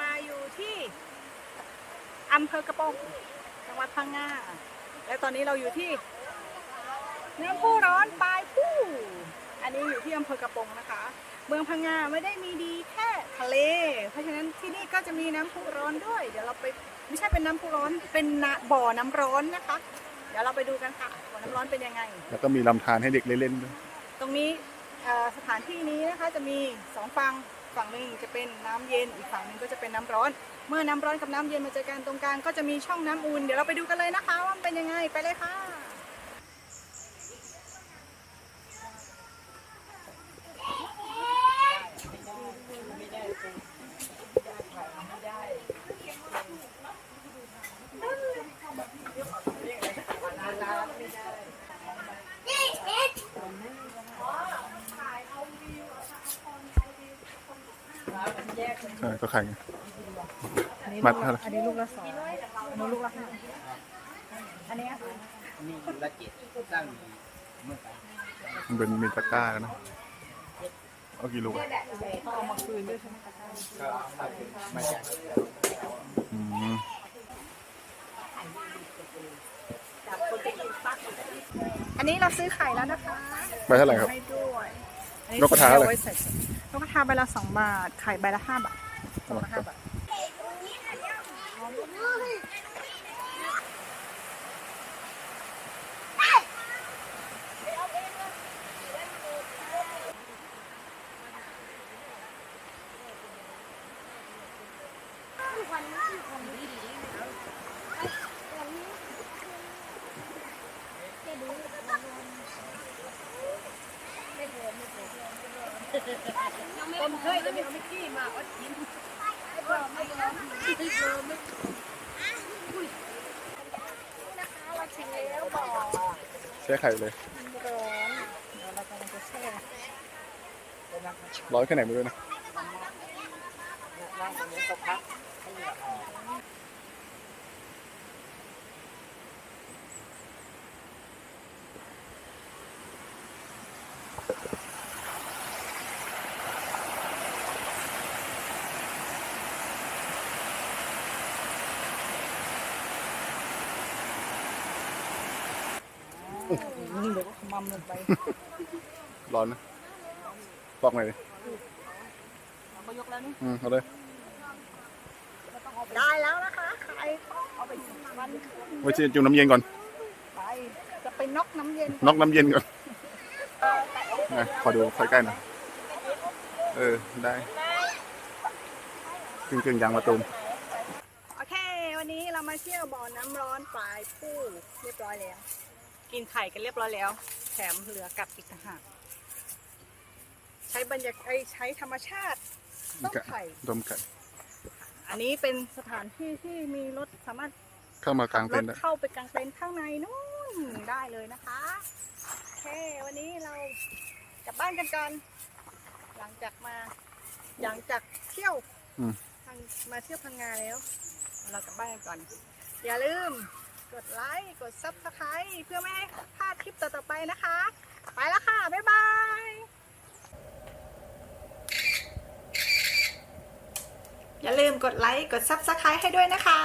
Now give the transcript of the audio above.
มาอยู่ที่อำเภอกระโปรงจังหวัดพังงาและตอนนี้เราอยู่ที่น้ำพุร้อนปลายผู้อันนี้อยู่ที่อำเภอกระโปรงนะคะ เมืองพังงาไม่ได้มีดีแค่ทะเล เพราะฉะนั้นที่นี่ก็จะมีน้ำพุร้อนด้วย เดี๋ยวเราไปไม่ใช่เป็นน้ำพุร้อนเป็นน้ำบ่อน้ำร้อนนะคะ เดี๋ยวเราไปดูกันค่ะบ่อน้ำร้อนเป็นยังไง แล้วก็มีลำธารให้เด็กเล่นๆด้วยตรงนี้เอ่อสถานที่นี้นะคะจะมีสองฝั่ง ฝั่งหนึ่งจะเป็นน้ำเย็น อีกฝั่งหนึ่งก็จะเป็นน้ำร้อน เมื่อน้ำร้อนกับน้ำเย็นมาเจอกันตรงกลางก็จะมีช่องน้ำอุ่น เดี๋ยวเราไปดูกันเลยนะคะว่ามันเป็นยังไง ไปเลยค่ะ ใช่ ก็ขายไงอันนี้มัลูดกเท่าไหร่ละอันนี้ลูกละสองอันนี้ลูกละห้าอันนี้อะคะนี่อยู่ละเจ็ดตั้งอยู่เมื่อไหร่มันเป็นมีตะกร้านะเอากี่ลูกอะเขาเอามาคืนด้วยใช่ไหมคะก็เอาเป็นมาจากอืมอันนี้เราซื้อไข่แล้วนะคะใบเท่าไหร่ครับให้ด้วยอั นกกระทาอะไรเอไว้ใส่นกกระทาใบละสองบาท ไข่ใบละห้าบาทสองละห้าบาทค นเคยจะมีเอาไม่ขี้มาวัดกินแช่ไข่เลยร้อยวเรากำลังจะแช่ร้อนแค่ไหนไม่รู้นะ นั่งตรงนี้สักพักให้เหงื่อออกนี่เดี๋ยวก็ขมำลงไปร้อนนะบอกหน่อยดิเราก็ยกแล้วนี่อืมเอาเลยได้แล้วนะคะไข่เอาไปวันขึ้นไว้จุ่มน้ำเย็นก่อนไปจะไปนอกน้ำเย็นน็อกน้ำเย็นก่อนนะขอดูใกล้ๆหน่อยเออได้เครื่องเครื่องยางมาตูมโอเค วันนี้เรามาเที่ยวบ่อน้ำร้อนปลายผู้เรียบร้อยแล้ว กินไข่กันเรียบร้อยแล้ว แถมเหลือกลับอีกต่างหากใช้บรรยากาศใช้ธรรมชาติต้มไข่ ต้มไก่อันนี้เป็นสถานที่ที่มีรถสามารถเข้ามากลางรเต็นถท์ได้เข้าไปกางเต็นท์ข้างในนู่นได้เลยนะคะโอเควันนี้เรากลับบ้านกันก่อนหลังจากมาหลังจากเที่ยวอืม ทางมาเที่ยวพังงาแล้ว เรากลับบ้านกันก่อน อย่าลืม กดไลค์ กดซับสไครต์เพื่อไม่ให้พลาดคลิปต่อๆไปนะคะ ไปแล้วค่ะ บ๊ายบายอย่าลืมกดไลค์ กดซับสไครต์ให้ด้วยนะคะ